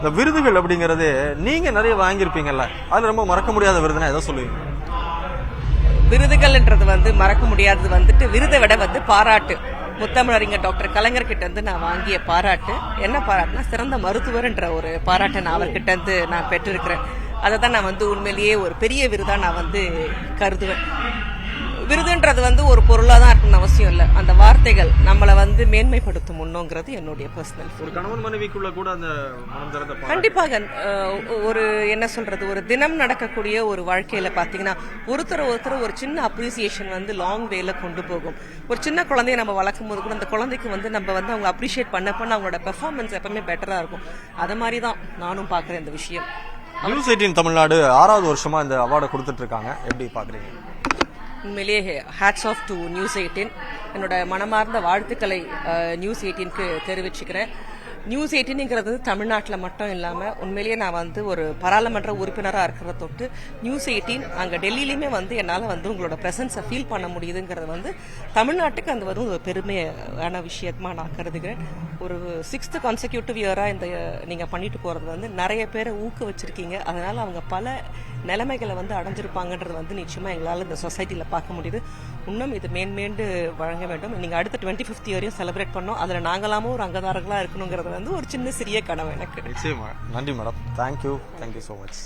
இந்த விருதுகள் அப்படிங்கறது நீங்க நிறைய வாங்கியிருப்பீங்கல்ல அது ரொம்ப மறக்க முடியாத விருதுனா எதை சொல்லுவீங்க? விருதுகள்ன்றது வந்து மறக்க முடியாதது வந்துட்டு விருதை விட வந்து பாராட்டு. முத்தமிழறிஞர் டாக்டர் கலைஞர் கிட்ட இருந்து நான் வாங்கிய பாராட்டு. என்ன பாராட்டுனா சிறந்த மருத்துவர்ன்ற ஒரு பாராட்டை நான் அவர்கிட்ட இருந்து நான் பெற்றிருக்கிறேன். அதை தான் நான் வந்து உண்மையிலேயே ஒரு பெரிய விருதா நான் வந்து கருதுவேன். விருதுன்றது வந்து ஒரு பொருளாக தான் இருக்கணும்னு அவசியம் இல்லை. அந்த வார்த்தைகள் நம்மளை வந்து மேன்மைப்படுத்தும் முன்னோங்கிறது என்னுடைய பர்சனல் ஒரு கணவன் மனைவிக்குள்ள கூட அந்த. கண்டிப்பாக ஒரு என்ன சொல்றது ஒரு தினம் நடக்கக்கூடிய ஒரு வாழ்க்கையில பாத்தீங்கன்னா ஒருத்தர் ஒருத்தர் ஒரு சின்ன அப்ரிசியேஷன் வந்து லாங் வேல கொண்டு போகும். ஒரு சின்ன குழந்தைய நம்ம வளர்க்கும் போது கூட அந்த குழந்தைக்கு வந்து நம்ம வந்து அவங்க அப்ரிஷியேட் பண்ண பண்ண அவங்களோட பெர்ஃபார்மன்ஸ் எப்பவுமே பெட்டரா இருக்கும். அது மாதிரி தான் நானும் பாக்குறேன் இந்த விஷயம். நியூஸ் எயிட்டின் தமிழ்நாடு ஆறாவது வருஷமா இந்த அவார்டை கொடுத்துட்டு இருக்காங்க. எப்படி பாக்குறீங்க? உண்மையிலேயே hats off to news eighteen என்னோட மனமார்ந்த வாழ்த்துக்களை நியூஸ் எயிட்டீனுக்கு தெரிவிச்சுக்கிறேன். நியூஸ் எயிட்டீனுங்கிறது தமிழ்நாட்டில் மட்டும் இல்லாமல் உண்மையிலேயே நான் வந்து ஒரு பாராளுமன்ற உறுப்பினராக இருக்கிறத தொட்டு நியூஸ் எயிட்டீன் அங்கே டெல்லியிலையுமே வந்து என்னால் வந்து உங்களோட ப்ரெசன்ஸை ஃபீல் பண்ண முடியுதுங்கிறது வந்து தமிழ்நாட்டுக்கு அந்த வந்து ஒரு பெருமையான விஷயமா நான் கருதுகிறேன். ஒரு சிக்ஸ்த் கான்செக்யூட்டிவ் இயராக இந்த நீங்கள் பண்ணிட்டு போகிறது வந்து நிறைய பேரை ஊக்குவிச்சிருக்கீங்க. அதனால் அவங்க பல நிலைமைகளை வந்து அடைஞ்சிருப்பாங்கன்றது வந்து நிச்சயமாக எங்களால் இந்த சொசைட்டியில் பார்க்க முடியுது. இன்னும் இது மேன்மேண்டு வழங்க வேண்டும். நீங்கள் அடுத்த டுவெண்ட்டி ஃபிஃப்த் இயரையும் செலிப்ரேட் பண்ணோம் அதில் நாங்களாமும் ஒரு அங்கதாரர்களாக இருக்கணுங்கிறது வந்து ஒரு சின்ன சிறிய கனவு எனக்கு. நிச்சயமாக நன்றி madam thank you thank you so much